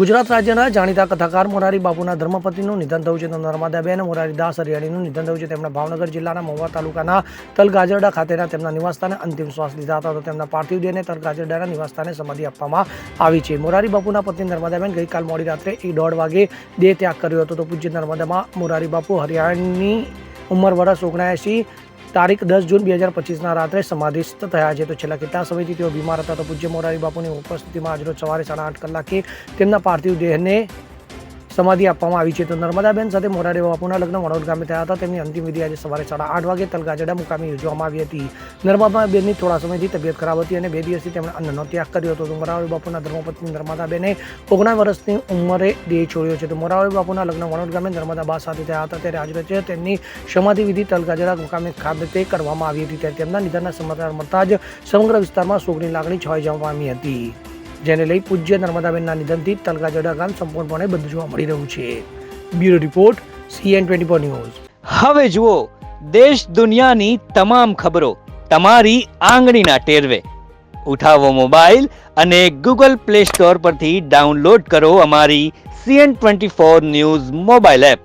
ગુજરાત રાજ્યના જાણીતા કથાકાર મોરારી બાપુના ધર્મપતિનું નિધન થયું છે. તો નર્મદાબેન મોરારીદાસ હરિયાણીનું નિધન થયું છે. તેમણે ભાવનગર જિલ્લાના મહુવા તાલુકાના તલગાજરડા ખાતેના તેમના નિવાસસ્થાને અંતિમ શ્વાસ લીધા હતા. તો તેમના પાર્થિવ દેહને તલગાજરડાના નિવાસસ્થાને સમાધિ આપવામાં આવી છે. મોરારી બાપુના પત્ની નર્મદાબેન ગઈકાલ મોડી રાત્રે એ દોઢ વાગે દેહ ત્યાગ કર્યો હતો. તો પૂજ્ય નર્મદામાં મોરારી બાપુ હરિયાણીની ઉંમર વર્ષ ઓગણએંસી તારીખ દસ જૂન બે હજાર પચીસના રાત્રે સમાધિસ્થ થયા છે. તો છેલ્લા કેટલા સમયથી તેઓ બીમાર હતા. તો પૂજ્ય મોરારી બાપુની ઉપસ્થિતિમાં આજરોજ સવારે સાડા આઠ કલાકે તેમના પાર્થિવ દેહને સમાધિ આપવામાં આવી છે. તો નર્મદાબેન સાથે મોરારી બાપુના લગ્ન વડોદ ગામે થયા હતા. તેમની અંતિમ વિધિ આજે સવારે સાડા આઠ વાગે તલગાજડા મુકામે યોજવામાં આવી હતી. નર્મદાબેનની થોડા સમયથી તબિયત ખરાબ હતી અને બે દિવસથી તેમણે અન્નનો ત્યાગ કર્યો હતો. તો મોરારી બાપુના ધર્મપત્ની નર્મદાબેને ઓગણા વર્ષની ઉંમરે દેહ છોડ્યો છે. તો મોરારી બાપુના લગ્ન વડોદ ગામે નર્મદા બા સાથે થયા હતા. ત્યારે આજરોજ તેમની સમાધિ વિધિ તલગાજડા મુકામે ખાતે કરવામાં આવી હતી. ત્યારે તેમના નિધનના સમાચાર મળતા જ સમગ્ર વિસ્તારમાં શોકની લાગણી છવાઈ જવા પામી હતી. જેને લઈ પૂજ્ય નર્મદાબેનના નિધનથી તલગાજડા ગામ સંપૂર્ણપણે બંધ જોવા મળી રહ્યું છે. Bureau report CN twenty four news. હવે જુઓ, દેશ દુનિયાની તમામ ખબરો તમારી આંગળીના ટેરવે. ઉઠાવો મોબાઈલ અને ગૂગલ પ્લે સ્ટોર પરથી ડાઉનલોડ કરો અમારી CN twenty four news mobile app.